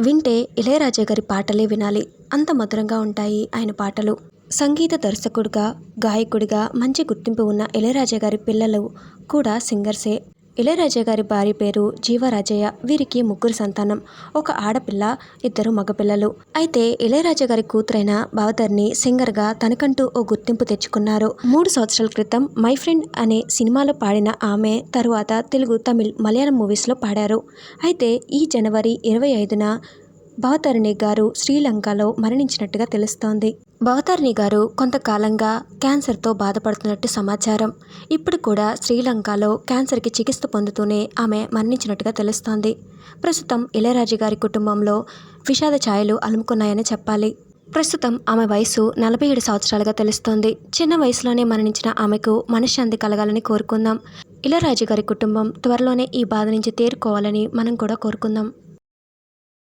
వింటే ఇళయరాజా గారి పాటలే వినాలి. అంత మధురంగా ఉంటాయి ఆయన పాటలు. సంగీత దర్శకుడిగా గాయకుడిగా మంచి గుర్తింపు ఉన్న ఇళయరాజా గారి పిల్లలు కూడా సింగర్సే. ఇళయరాజా గారి భార్య పేరు జీవరాజయ్య. వీరికి ముగ్గురు సంతానం. ఒక ఆడపిల్ల ఇద్దరు మగపిల్లలు. అయితే ఇళయరాజా గారి కూతురైన భవతర్ని సింగర్గా తనకంటూ ఓ గుర్తింపు తెచ్చుకున్నారు. మూడు సంవత్సరాల క్రితం మై ఫ్రెండ్ అనే సినిమాలో పాడిన ఆమె తరువాత తెలుగు తమిళ్ మలయాళం మూవీస్లో పాడారు. అయితే ఈ జనవరి ఇరవై ఐదున భవతారిణి గారు శ్రీలంకలో మరణించినట్టుగా తెలుస్తోంది. భవతారిణి గారు కొంతకాలంగా క్యాన్సర్తో బాధపడుతున్నట్టు సమాచారం. ఇప్పుడు కూడా శ్రీలంకలో క్యాన్సర్కి చికిత్స పొందుతూనే ఆమె మరణించినట్టుగా తెలుస్తోంది. ప్రస్తుతం ఇళయరాజు గారి కుటుంబంలో విషాద ఛాయలు అలుముకున్నాయని చెప్పాలి. ప్రస్తుతం ఆమె వయసు నలభై ఏడు సంవత్సరాలుగా తెలుస్తోంది. చిన్న వయసులోనే మరణించిన ఆమెకు మనశ్శాంతి కలగాలని కోరుకుందాం. ఇళరాజు గారి కుటుంబం త్వరలోనే ఈ బాధ నుంచి తేరుకోవాలని మనం కూడా కోరుకుందాం.